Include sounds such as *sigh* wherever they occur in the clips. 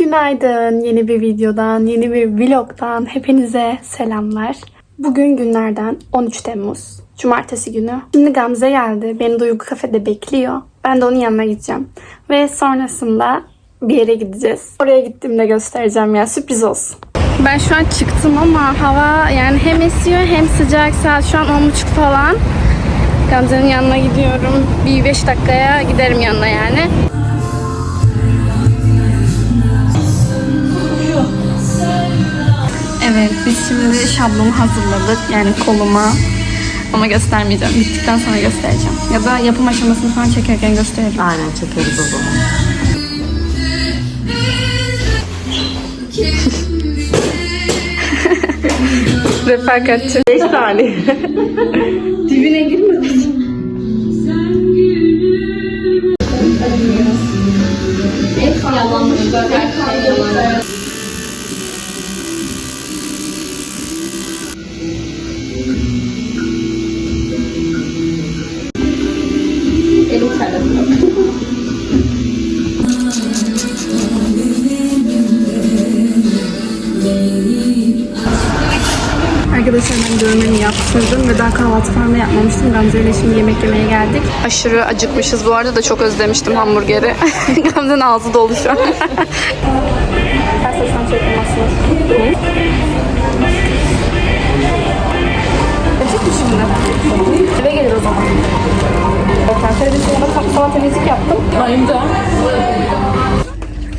Günaydın. Yeni bir videodan, yeni bir vlogdan hepinize selamlar. Bugün günlerden 13 Temmuz. Cumartesi günü. Şimdi Gamze geldi. Beni Duygu kafede bekliyor. Ben de onun yanına gideceğim. Ve sonrasında bir yere gideceğiz. Oraya gittiğimde göstereceğim ya. Sürpriz olsun. Ben şu an çıktım ama hava yani hem esiyor hem sıcak. Saat şu an 10.30 falan. Gamze'nin yanına gidiyorum. Bir 5 dakikaya giderim yanına yani. Evet, biz şimdi şablonu hazırladık. Yani koluma. Ama göstermeyeceğim. Bittikten sonra göstereceğim. Ya da yapım aşamasını falan çekerken gösteririm. Aynen çekeriz o zaman. *laughs* Refakatçi. 5 saniye. *laughs* Dibine girme kızım. Arkadaşlar yaptırdım ve daha kahvaltı falan da yapmamıştım. Gamze ile şimdi yemek yemeye geldik. Aşırı acıkmışız bu arada da çok özlemiştim hamburgeri. *laughs* Gamze'nin ağzı dolu şu an. Açık mı şimdi? Eve gelir o zaman. Ben kapı falan temizlik yaptım. Benim de.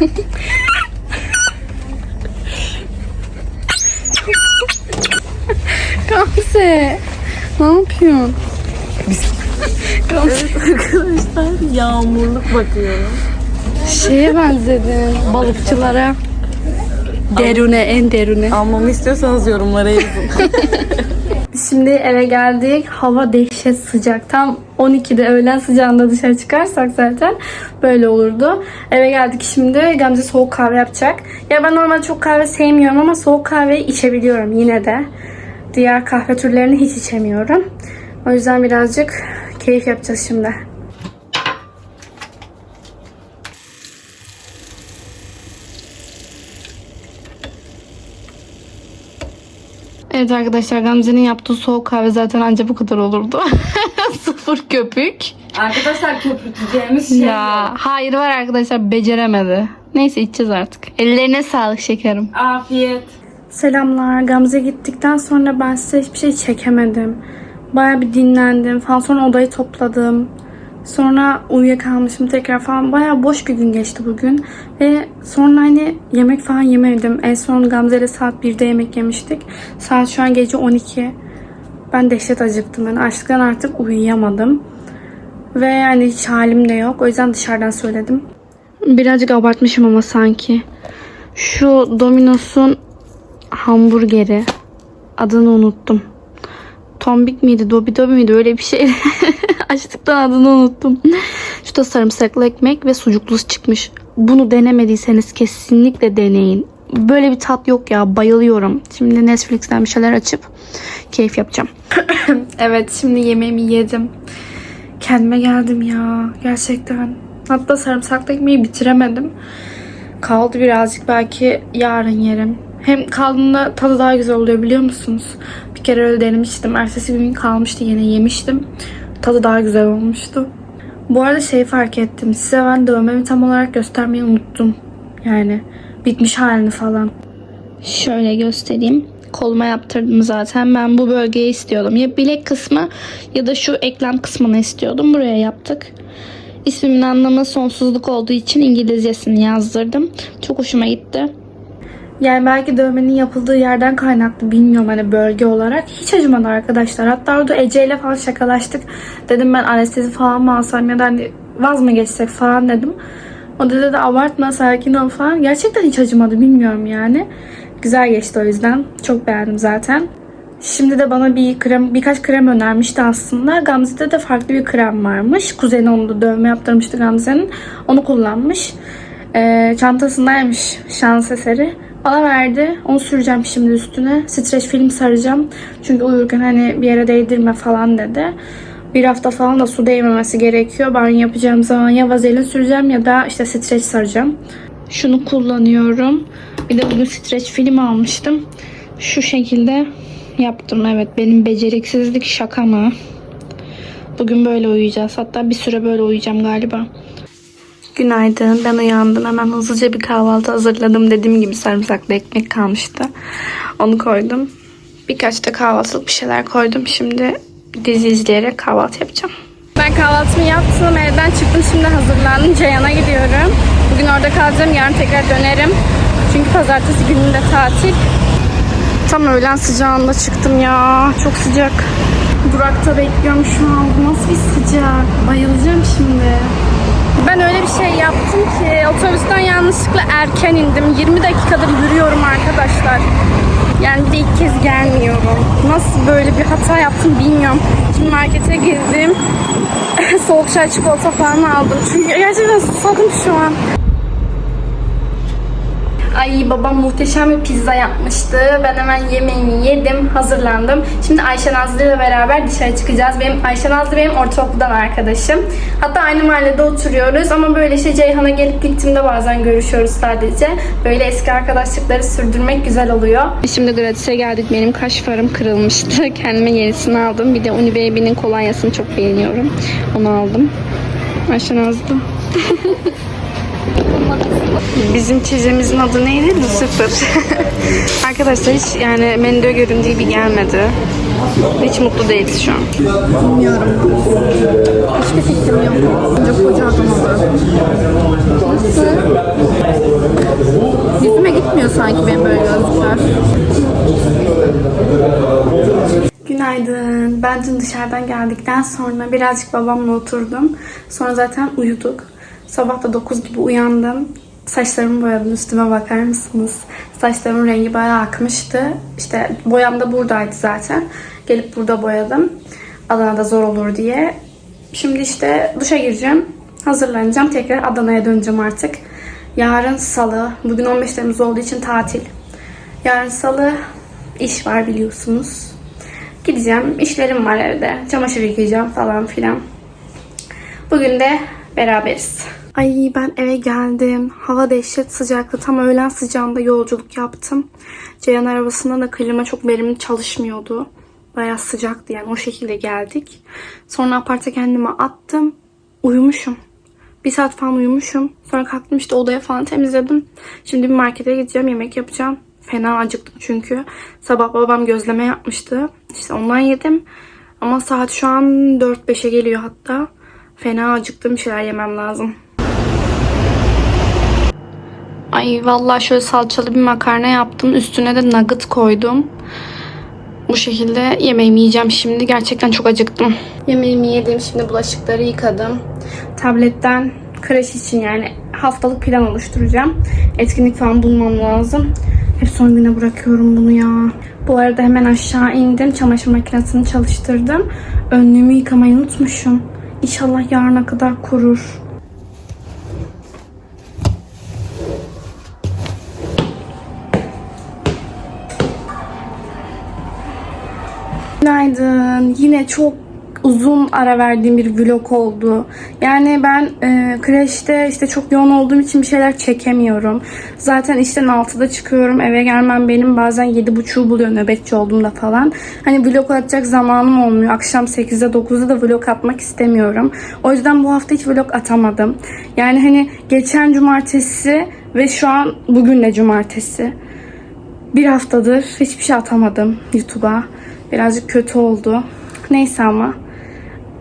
*laughs* Gamze. Ne yapıyorsun? Gamze. *laughs* Arkadaşlar yağmurluk bakıyorum. Şeye benzedin. Balıkçılara. Derune, en derune. Almamı istiyorsanız yorumlara yazın. Biz *laughs* şimdi eve geldik. Hava dehşet sıcak. Tam 12'de öğlen sıcağında dışarı çıkarsak zaten böyle olurdu. Eve geldik şimdi. Gamze soğuk kahve yapacak. Ya ben normalde çok kahve sevmiyorum ama soğuk kahveyi içebiliyorum yine de. Diğer kahve türlerini hiç içemiyorum. O yüzden birazcık keyif yapacağız şimdi. Evet arkadaşlar Gamze'nin yaptığı soğuk kahve zaten anca bu kadar olurdu. *laughs* Sıfır köpük. Arkadaşlar köpürteceğimiz şey Ya hayır var arkadaşlar beceremedi. Neyse içeceğiz artık. Ellerine sağlık şekerim. Afiyet. Selamlar. Gamze gittikten sonra ben size hiçbir şey çekemedim. Baya bir dinlendim falan. Sonra odayı topladım. Sonra uyuyakalmışım tekrar falan. Baya boş bir gün geçti bugün. Ve sonra hani yemek falan yemedim. En son Gamze ile saat 1'de yemek yemiştik. Saat şu an gece 12. Ben dehşet acıktım. Yani açlıktan artık uyuyamadım. Ve yani hiç halim de yok. O yüzden dışarıdan söyledim. Birazcık abartmışım ama sanki. Şu Domino's'un hamburgeri. Adını unuttum. Tombik miydi, Dobi Dobi miydi öyle bir şey. *laughs* Açtıktan adını unuttum. Şu da sarımsaklı ekmek ve sucuklu çıkmış. Bunu denemediyseniz kesinlikle deneyin. Böyle bir tat yok ya bayılıyorum. Şimdi Netflix'ten bir şeyler açıp keyif yapacağım. *coughs* evet şimdi yemeğimi yedim. Kendime geldim ya gerçekten. Hatta sarımsaklı ekmeği bitiremedim. Kaldı birazcık belki yarın yerim. Hem kaldığında tadı daha güzel oluyor biliyor musunuz? Bir kere öyle denemiştim. Ertesi gün kalmıştı yine yemiştim. Tadı daha güzel olmuştu. Bu arada şey fark ettim. Size ben dövmemi tam olarak göstermeyi unuttum. Yani bitmiş halini falan. Şöyle göstereyim. Koluma yaptırdım zaten. Ben bu bölgeyi istiyordum. Ya bilek kısmı ya da şu eklem kısmını istiyordum. Buraya yaptık. İsmimin anlamı sonsuzluk olduğu için İngilizcesini yazdırdım. Çok hoşuma gitti. Yani belki dövmenin yapıldığı yerden kaynaklı bilmiyorum hani bölge olarak. Hiç acımadı arkadaşlar. Hatta orada Ece ile falan şakalaştık. Dedim ben anestezi falan mı alsam ya da hani vaz mı geçsek falan dedim. O da dedi abartma sakin ol falan. Gerçekten hiç acımadı bilmiyorum yani. Güzel geçti o yüzden. Çok beğendim zaten. Şimdi de bana bir krem, birkaç krem önermişti aslında. Gamze'de de farklı bir krem varmış. Kuzeni onu da dövme yaptırmıştı Gamze'nin. Onu kullanmış. Ee, çantasındaymış şans eseri. Bana verdi. Onu süreceğim şimdi üstüne. Streç film saracağım. Çünkü uyurken hani bir yere değdirme falan dedi. Bir hafta falan da su değmemesi gerekiyor. Ben yapacağım zaman ya vazelin süreceğim ya da işte streç saracağım. Şunu kullanıyorum. Bir de bugün streç film almıştım. Şu şekilde yaptım. Evet benim beceriksizlik şaka mı? Bugün böyle uyuyacağız. Hatta bir süre böyle uyuyacağım galiba. Günaydın. Ben uyandım. Hemen hızlıca bir kahvaltı hazırladım. Dediğim gibi sarımsaklı ekmek kalmıştı. Onu koydum. Birkaç da kahvaltılık bir şeyler koydum. Şimdi dizi izleyerek kahvaltı yapacağım. Ben kahvaltımı yaptım. Evden çıktım. Şimdi hazırlandım. Ceyhan'a gidiyorum. Bugün orada kalacağım. Yarın tekrar dönerim. Çünkü pazartesi gününde tatil. Tam öğlen sıcağında çıktım ya. Çok sıcak. Durakta bekliyorum şu an. Bu nasıl bir sıcak? Bayılacağım şimdi. Ben öyle bir şey yaptım ki otobüsten yanlışlıkla erken indim. 20 dakikadır yürüyorum arkadaşlar. Yani bir de ilk kez gelmiyorum. Nasıl böyle bir hata yaptım bilmiyorum. Şimdi markete girdim. *laughs* Soğuk çay çikolata falan aldım. Çünkü gerçekten susadım şu an. Ay babam muhteşem bir pizza yapmıştı. Ben hemen yemeğimi yedim, hazırlandım. Şimdi Ayşe Nazlı ile beraber dışarı çıkacağız. Benim Ayşe Nazlı benim ortaokuldan arkadaşım. Hatta aynı mahallede oturuyoruz ama böyle işte Ceyhan'a gelip gittiğimde bazen görüşüyoruz sadece. Böyle eski arkadaşlıkları sürdürmek güzel oluyor. Şimdi gratis'e geldik. Benim kaş farım kırılmıştı. *laughs* Kendime yenisini aldım. Bir de Uni Baby'nin kolonyasını çok beğeniyorum. Onu aldım. Ayşe Nazlı. *laughs* Bizim çizimimizin adı neydi? Lucifer. *laughs* Arkadaşlar hiç yani menüde göründüğü gibi gelmedi. Hiç mutlu değiliz şu an. Hiçbir fikrim yok. Önce koca adam. Nasıl? Yüzüme gitmiyor sanki benim böyle gözlükler. Günaydın. Ben dün dışarıdan geldikten sonra birazcık babamla oturdum. Sonra zaten uyuduk. Sabah da 9 gibi uyandım. Saçlarımı boyadım. Üstüme bakar mısınız? Saçlarımın rengi bayağı akmıştı. İşte boyam da buradaydı zaten. Gelip burada boyadım. Adana'da zor olur diye. Şimdi işte duşa gireceğim. Hazırlanacağım. Tekrar Adana'ya döneceğim artık. Yarın salı. Bugün 15 Temmuz olduğu için tatil. Yarın salı iş var biliyorsunuz. Gideceğim. işlerim var evde. Çamaşır yıkayacağım falan filan. Bugün de beraberiz. Ay ben eve geldim. Hava dehşet sıcaktı. Tam öğlen sıcağında yolculuk yaptım. Ceyhan arabasında da klima çok verimli çalışmıyordu. Bayağı sıcaktı yani o şekilde geldik. Sonra aparta kendime attım. Uyumuşum. Bir saat falan uyumuşum. Sonra kalktım işte odaya falan temizledim. Şimdi bir markete gideceğim yemek yapacağım. Fena acıktım çünkü. Sabah babam gözleme yapmıştı. İşte ondan yedim. Ama saat şu an 4-5'e geliyor hatta. Fena acıktım bir şeyler yemem lazım. Ay vallahi şöyle salçalı bir makarna yaptım. Üstüne de nugget koydum. Bu şekilde yemeğimi yiyeceğim şimdi. Gerçekten çok acıktım. Yemeğimi yedim. Şimdi bulaşıkları yıkadım. Tabletten kreş için yani haftalık plan oluşturacağım. Etkinlik falan bulmam lazım. Hep son güne bırakıyorum bunu ya. Bu arada hemen aşağı indim. Çamaşır makinesini çalıştırdım. Önlüğümü yıkamayı unutmuşum. İnşallah yarına kadar kurur. Günaydın. Yine çok uzun ara verdiğim bir vlog oldu. Yani ben e, kreşte işte çok yoğun olduğum için bir şeyler çekemiyorum. Zaten işten 6'da çıkıyorum. Eve gelmem benim bazen 7.30'u buluyor nöbetçi olduğumda falan. Hani vlog atacak zamanım olmuyor. Akşam 8'de 9'da da vlog atmak istemiyorum. O yüzden bu hafta hiç vlog atamadım. Yani hani geçen cumartesi ve şu an bugün de cumartesi. Bir haftadır hiçbir şey atamadım YouTube'a. Birazcık kötü oldu. Neyse ama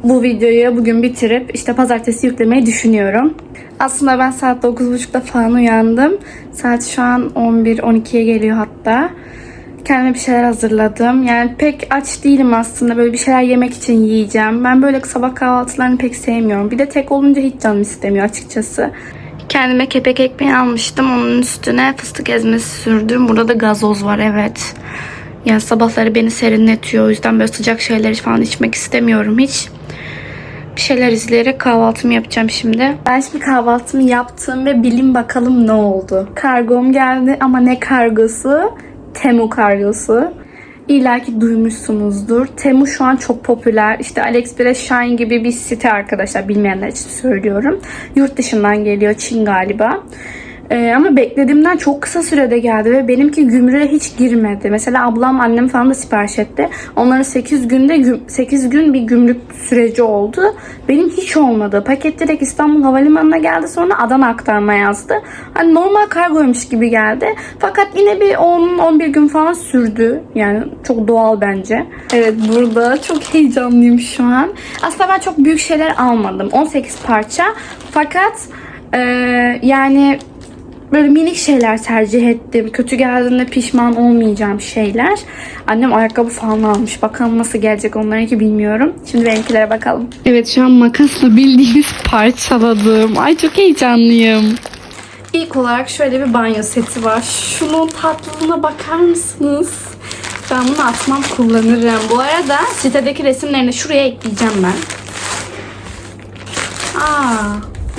bu videoyu bugün bitirip işte pazartesi yüklemeyi düşünüyorum. Aslında ben saat 9.30'da falan uyandım. Saat şu an 11-12'ye geliyor hatta. Kendime bir şeyler hazırladım. Yani pek aç değilim aslında. Böyle bir şeyler yemek için yiyeceğim. Ben böyle sabah kahvaltılarını pek sevmiyorum. Bir de tek olunca hiç canım istemiyor açıkçası. Kendime kepek ekmeği almıştım. Onun üstüne fıstık ezmesi sürdüm. Burada da gazoz var evet. Yani sabahları beni serinletiyor. O yüzden böyle sıcak şeyler falan içmek istemiyorum hiç. Bir şeyler izleyerek kahvaltımı yapacağım şimdi. Ben şimdi kahvaltımı yaptım ve bilin bakalım ne oldu. Kargom geldi ama ne kargosu? Temu kargosu. İlla ki duymuşsunuzdur. Temu şu an çok popüler. İşte AliExpress Shine gibi bir site arkadaşlar. Bilmeyenler için söylüyorum. Yurt dışından geliyor. Çin galiba. Ee, ama beklediğimden çok kısa sürede geldi ve benimki gümrüğe hiç girmedi. Mesela ablam annem falan da sipariş etti. Onların 8 günde güm- 8 gün bir gümrük süreci oldu. Benim hiç olmadı. Paket direkt İstanbul Havalimanı'na geldi sonra Adana aktarma yazdı. Hani normal kargoymuş gibi geldi. Fakat yine bir 10-11 gün falan sürdü. Yani çok doğal bence. Evet burada çok heyecanlıyım şu an. Aslında ben çok büyük şeyler almadım. 18 parça. Fakat eee, yani böyle minik şeyler tercih ettim. Kötü geldiğinde pişman olmayacağım şeyler. Annem ayakkabı falan almış. Bakalım nasıl gelecek onlarınki bilmiyorum. Şimdi benimkilere bakalım. Evet şu an makasla bildiğiniz *laughs* parçaladım. Ay çok heyecanlıyım. İlk olarak şöyle bir banyo seti var. Şunun tatlılığına bakar mısınız? Ben bunu atmam kullanırım. Bu arada sitedeki resimlerini şuraya ekleyeceğim ben. Aa,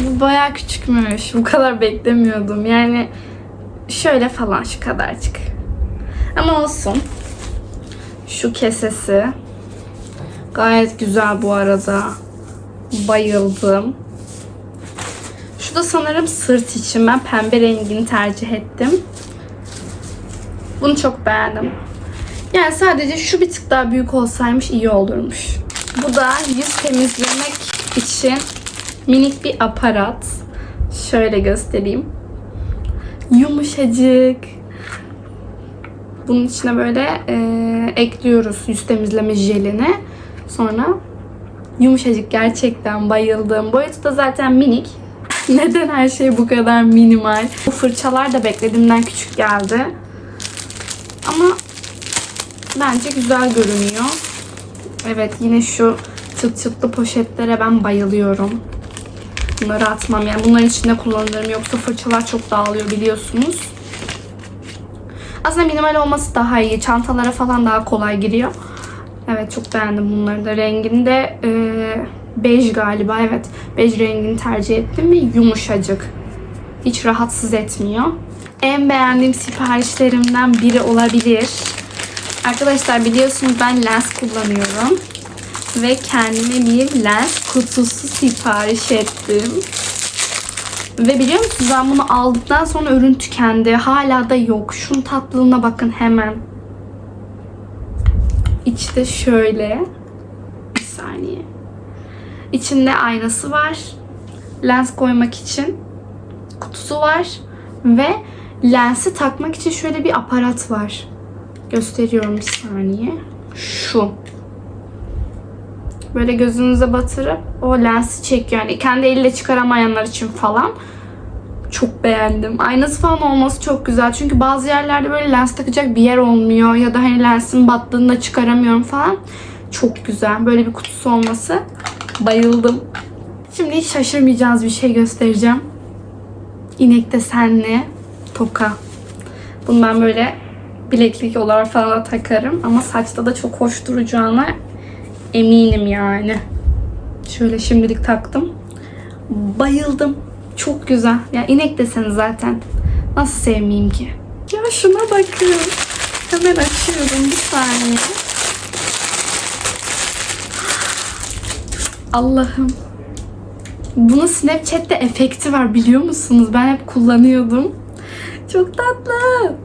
bu bayağı küçükmüş. Bu kadar beklemiyordum. Yani şöyle falan şu kadarcık. Ama olsun. Şu kesesi. Gayet güzel bu arada. Bayıldım. Şu da sanırım sırt için. Ben pembe rengini tercih ettim. Bunu çok beğendim. Yani sadece şu bir tık daha büyük olsaymış iyi olurmuş. Bu da yüz temizlemek için minik bir aparat. Şöyle göstereyim. Yumuşacık. Bunun içine böyle e, ekliyoruz yüz temizleme jelini. Sonra yumuşacık gerçekten bayıldım. Boyutu da zaten minik. *laughs* Neden her şey bu kadar minimal? Bu fırçalar da beklediğimden küçük geldi. Ama bence güzel görünüyor. Evet yine şu çıt çıtlı poşetlere ben bayılıyorum. Bunları atmam yani bunların içinde kullanırım yoksa fırçalar çok dağılıyor biliyorsunuz. Aslında minimal olması daha iyi. Çantalara falan daha kolay giriyor. Evet çok beğendim bunları da. Rengini de e, bej galiba evet. Bej rengini tercih ettim ve yumuşacık. Hiç rahatsız etmiyor. En beğendiğim siparişlerimden biri olabilir. Arkadaşlar biliyorsunuz ben lens kullanıyorum. Ve kendime bir lens kutusu sipariş ettim. Ve biliyor musunuz ben bunu aldıktan sonra ürün tükendi. Hala da yok. Şunun tatlılığına bakın hemen. İçte şöyle. Bir saniye. İçinde aynası var. Lens koymak için kutusu var. Ve lensi takmak için şöyle bir aparat var. Gösteriyorum bir saniye. Şu. Böyle gözünüze batırıp o lensi çekiyor. Yani kendi elle çıkaramayanlar için falan. Çok beğendim. Aynası falan olması çok güzel. Çünkü bazı yerlerde böyle lens takacak bir yer olmuyor. Ya da hani lensin battığında çıkaramıyorum falan. Çok güzel. Böyle bir kutusu olması. Bayıldım. Şimdi hiç şaşırmayacağınız bir şey göstereceğim. İnek desenli toka. Bunu ben böyle bileklik olarak falan takarım. Ama saçta da çok hoş duracağına eminim yani. Şöyle şimdilik taktım. Bayıldım. Çok güzel. Ya inek deseni zaten. Nasıl sevmeyeyim ki? Ya şuna bakın. Hemen açıyorum bir saniye. *gasps* Allah'ım. Bunun Snapchat'te efekti var biliyor musunuz? Ben hep kullanıyordum. Çok tatlı.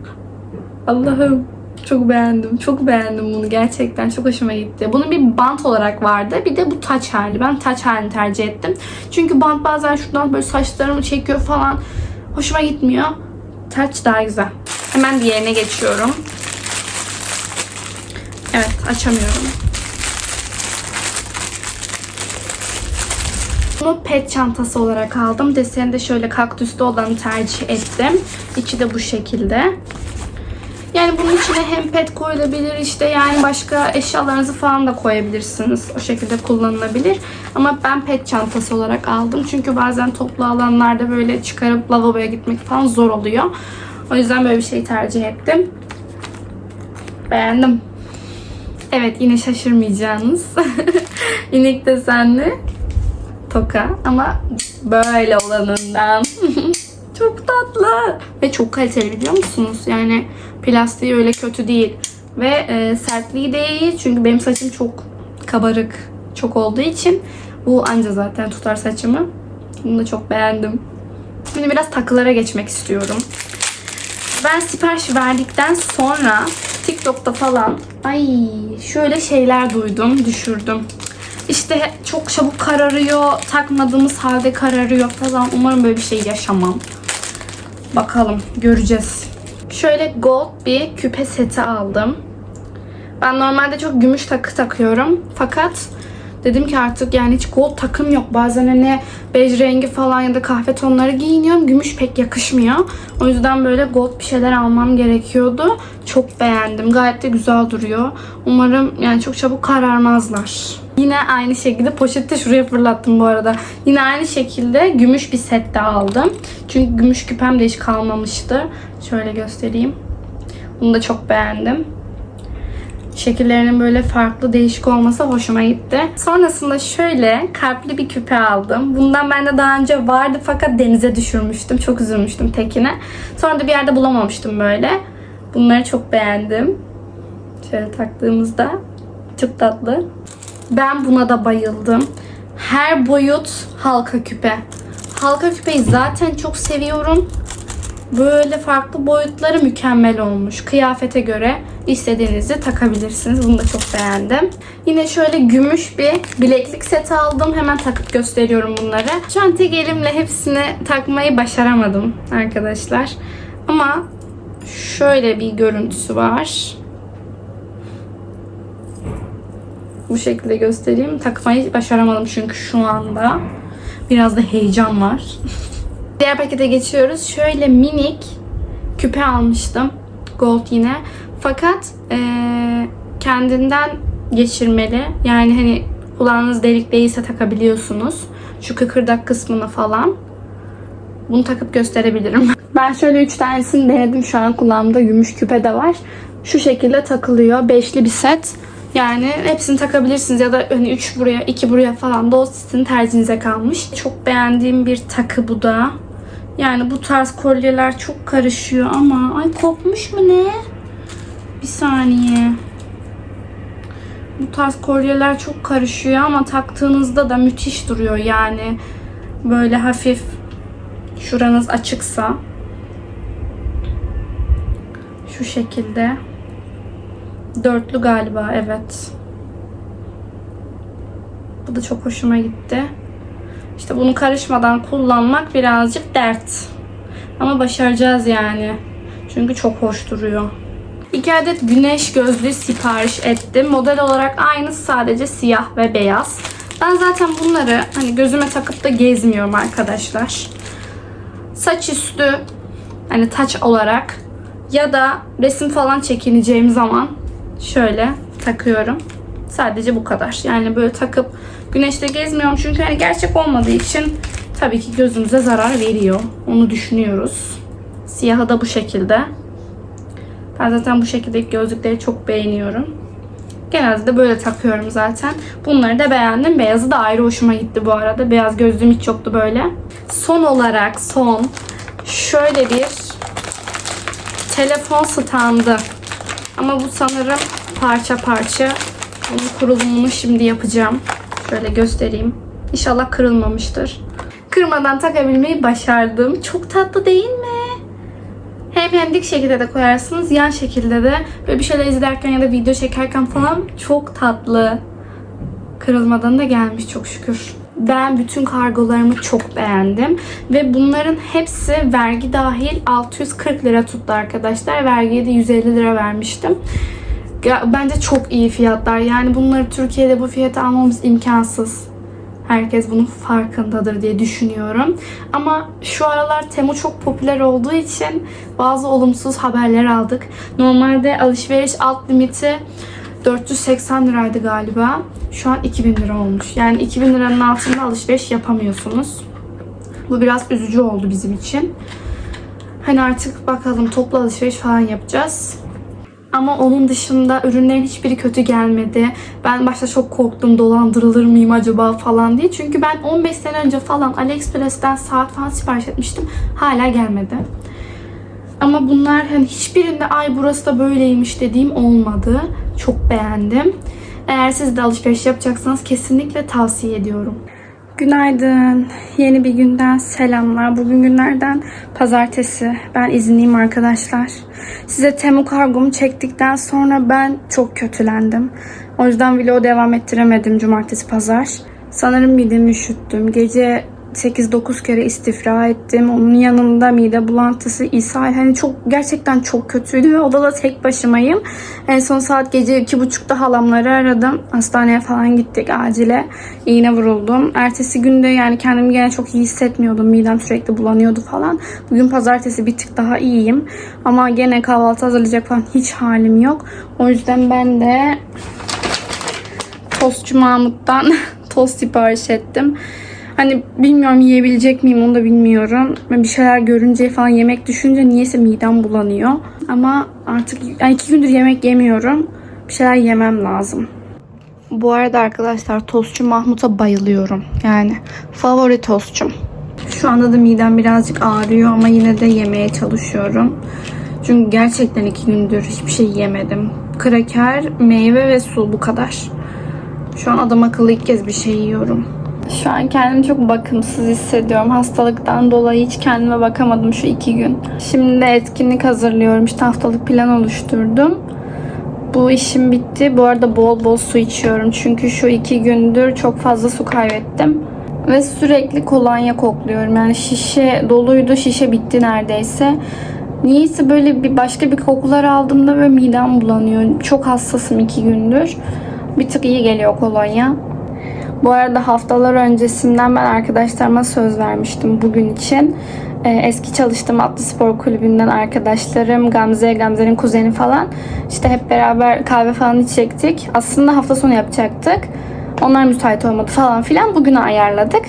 Allah'ım. Çok beğendim. Çok beğendim bunu gerçekten. Çok hoşuma gitti. Bunun bir bant olarak vardı. Bir de bu taç hali. Ben taç halini tercih ettim. Çünkü bant bazen şuradan böyle saçlarımı çekiyor falan. Hoşuma gitmiyor. Taç daha güzel. Hemen diğerine geçiyorum. Evet açamıyorum. Bunu pet çantası olarak aldım. Deseni de şöyle kaktüslü olanı tercih ettim. İçi de bu şekilde. Yani bunun içine hem pet koyulabilir işte yani başka eşyalarınızı falan da koyabilirsiniz. O şekilde kullanılabilir. Ama ben pet çantası olarak aldım. Çünkü bazen toplu alanlarda böyle çıkarıp lavaboya gitmek falan zor oluyor. O yüzden böyle bir şey tercih ettim. Beğendim. Evet yine şaşırmayacağınız. *laughs* İnek desenli toka ama böyle olanından. *laughs* çok tatlı ve çok kaliteli biliyor musunuz? Yani plastiği öyle kötü değil ve e, sertliği de iyi çünkü benim saçım çok kabarık çok olduğu için bu anca zaten tutar saçımı. Bunu da çok beğendim. Şimdi biraz takılara geçmek istiyorum. Ben sipariş verdikten sonra TikTok'ta falan ay şöyle şeyler duydum, düşürdüm. İşte çok çabuk kararıyor, takmadığımız halde kararıyor falan. Umarım böyle bir şey yaşamam. Bakalım, göreceğiz. Şöyle gold bir küpe seti aldım. Ben normalde çok gümüş takı takıyorum. Fakat dedim ki artık yani hiç gold takım yok. Bazen hani bej rengi falan ya da kahve tonları giyiniyorum. Gümüş pek yakışmıyor. O yüzden böyle gold bir şeyler almam gerekiyordu. Çok beğendim. Gayet de güzel duruyor. Umarım yani çok çabuk kararmazlar. Yine aynı şekilde poşette şuraya fırlattım bu arada. Yine aynı şekilde gümüş bir set de aldım. Çünkü gümüş küpem de hiç kalmamıştı. Şöyle göstereyim. Bunu da çok beğendim şekillerinin böyle farklı değişik olması hoşuma gitti. Sonrasında şöyle kalpli bir küpe aldım. Bundan bende daha önce vardı fakat denize düşürmüştüm. Çok üzülmüştüm tekine. Sonra da bir yerde bulamamıştım böyle. Bunları çok beğendim. Şöyle taktığımızda çok tatlı. Ben buna da bayıldım. Her boyut halka küpe. Halka küpeyi zaten çok seviyorum. Böyle farklı boyutları mükemmel olmuş. Kıyafete göre istediğinizi takabilirsiniz. Bunu da çok beğendim. Yine şöyle gümüş bir bileklik seti aldım. Hemen takıp gösteriyorum bunları. Şu an tek elimle hepsini takmayı başaramadım arkadaşlar. Ama şöyle bir görüntüsü var. Bu şekilde göstereyim. Takmayı başaramadım çünkü şu anda. Biraz da heyecan var. *laughs* Diğer pakete geçiyoruz. Şöyle minik küpe almıştım. Gold yine. Fakat eee, kendinden geçirmeli. Yani hani kulağınız delik değilse takabiliyorsunuz. Şu kıkırdak kısmını falan. Bunu takıp gösterebilirim. *laughs* Ben şöyle 3 tanesini denedim. Şu an kulağımda gümüş küpe de var. Şu şekilde takılıyor. Beşli bir set. Yani hepsini takabilirsiniz ya da hani 3 buraya 2 buraya falan da o sizin tercihinize kalmış. Çok beğendiğim bir takı bu da. Yani bu tarz kolyeler çok karışıyor ama ay kopmuş mu ne? Bir saniye. Bu tarz kolyeler çok karışıyor ama taktığınızda da müthiş duruyor yani. Böyle hafif şuranız açıksa şu şekilde dörtlü galiba evet. Bu da çok hoşuma gitti. İşte bunu karışmadan kullanmak birazcık dert. Ama başaracağız yani. Çünkü çok hoş duruyor. İki adet güneş gözlüğü sipariş ettim. Model olarak aynısı sadece siyah ve beyaz. Ben zaten bunları hani gözüme takıp da gezmiyorum arkadaşlar. Saç üstü hani taç olarak ya da resim falan çekineceğim zaman şöyle takıyorum. Sadece bu kadar. Yani böyle takıp güneşte gezmiyorum çünkü hani gerçek olmadığı için tabii ki gözümüze zarar veriyor. Onu düşünüyoruz. Siyahı da bu şekilde. Ben zaten bu şekildeki gözlükleri çok beğeniyorum. Genelde de böyle takıyorum zaten. Bunları da beğendim. Beyazı da ayrı hoşuma gitti bu arada. Beyaz gözlüğüm hiç yoktu böyle. Son olarak son şöyle bir telefon standı. Ama bu sanırım parça parça. Bunun kurulumunu şimdi yapacağım. Şöyle göstereyim. İnşallah kırılmamıştır. Kırmadan takabilmeyi başardım. Çok tatlı değil hem dik şekilde de koyarsınız, yan şekilde de. Böyle bir şeyler izlerken ya da video çekerken falan çok tatlı. Kırılmadan da gelmiş çok şükür. Ben bütün kargolarımı çok beğendim. Ve bunların hepsi vergi dahil 640 lira tuttu arkadaşlar. Vergiye de 150 lira vermiştim. Bence çok iyi fiyatlar. Yani bunları Türkiye'de bu fiyata almamız imkansız. Herkes bunun farkındadır diye düşünüyorum. Ama şu aralar Temu çok popüler olduğu için bazı olumsuz haberler aldık. Normalde alışveriş alt limiti 480 liraydı galiba. Şu an 2000 lira olmuş. Yani 2000 liranın altında alışveriş yapamıyorsunuz. Bu biraz üzücü oldu bizim için. Hani artık bakalım toplu alışveriş falan yapacağız. Ama onun dışında ürünlerin hiçbiri kötü gelmedi. Ben başta çok korktum dolandırılır mıyım acaba falan diye. Çünkü ben 15 sene önce falan AliExpress'ten saat falan sipariş etmiştim. Hala gelmedi. Ama bunlar hani hiçbirinde ay burası da böyleymiş dediğim olmadı. Çok beğendim. Eğer siz de alışveriş yapacaksanız kesinlikle tavsiye ediyorum. Günaydın. Yeni bir günden selamlar. Bugün günlerden pazartesi. Ben izinliyim arkadaşlar. Size Temu kargomu çektikten sonra ben çok kötülendim. O yüzden vlogu devam ettiremedim cumartesi pazar. Sanırım midemi üşüttüm. Gece 8-9 kere istifra ettim. Onun yanında mide bulantısı, ishal. Hani çok gerçekten çok kötüydü ve odada tek başımayım. En son saat gece 2.30'da halamları aradım. Hastaneye falan gittik acile. İğne vuruldum. Ertesi günde yani kendimi gene çok iyi hissetmiyordum. Midem sürekli bulanıyordu falan. Bugün pazartesi bir tık daha iyiyim. Ama gene kahvaltı hazırlayacak falan hiç halim yok. O yüzden ben de Tostçu Mahmut'tan *laughs* tost sipariş ettim. Hani bilmiyorum yiyebilecek miyim onu da bilmiyorum. Ben bir şeyler görünce falan yemek düşünce niyeyse midem bulanıyor. Ama artık yani iki gündür yemek yemiyorum. Bir şeyler yemem lazım. Bu arada arkadaşlar tostçu Mahmut'a bayılıyorum. Yani favori tostçum. Şu anda da midem birazcık ağrıyor ama yine de yemeye çalışıyorum. Çünkü gerçekten iki gündür hiçbir şey yemedim. Kraker, meyve ve su bu kadar. Şu an adam akıllı ilk kez bir şey yiyorum. Şu an kendimi çok bakımsız hissediyorum. Hastalıktan dolayı hiç kendime bakamadım şu iki gün. Şimdi etkinlik hazırlıyorum. İşte haftalık plan oluşturdum. Bu işim bitti. Bu arada bol bol su içiyorum. Çünkü şu iki gündür çok fazla su kaybettim. Ve sürekli kolonya kokluyorum. Yani şişe doluydu. Şişe bitti neredeyse. Niyeyse böyle bir başka bir kokular aldığımda böyle midem bulanıyor. Çok hassasım iki gündür. Bir tık iyi geliyor kolonya. Bu arada haftalar öncesinden ben arkadaşlarıma söz vermiştim bugün için. Ee, eski çalıştığım Atlı Spor Kulübü'nden arkadaşlarım, Gamze, Gamze'nin kuzeni falan. işte hep beraber kahve falan içecektik. Aslında hafta sonu yapacaktık. Onlar müsait olmadı falan filan. Bugüne ayarladık.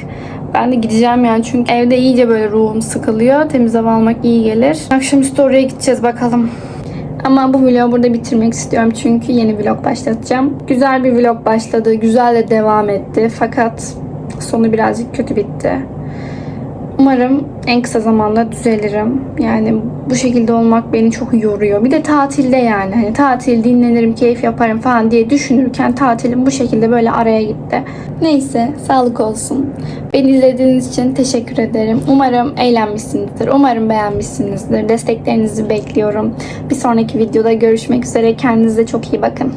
Ben de gideceğim yani çünkü evde iyice böyle ruhum sıkılıyor. Temiz hava almak iyi gelir. Akşamüstü oraya gideceğiz bakalım. Ama bu vlogu burada bitirmek istiyorum çünkü yeni vlog başlatacağım. Güzel bir vlog başladı, güzel de devam etti fakat sonu birazcık kötü bitti. Umarım en kısa zamanda düzelirim. Yani bu şekilde olmak beni çok yoruyor. Bir de tatilde yani. Hani tatil dinlenirim, keyif yaparım falan diye düşünürken tatilim bu şekilde böyle araya gitti. Neyse, sağlık olsun. Beni izlediğiniz için teşekkür ederim. Umarım eğlenmişsinizdir. Umarım beğenmişsinizdir. Desteklerinizi bekliyorum. Bir sonraki videoda görüşmek üzere. Kendinize çok iyi bakın.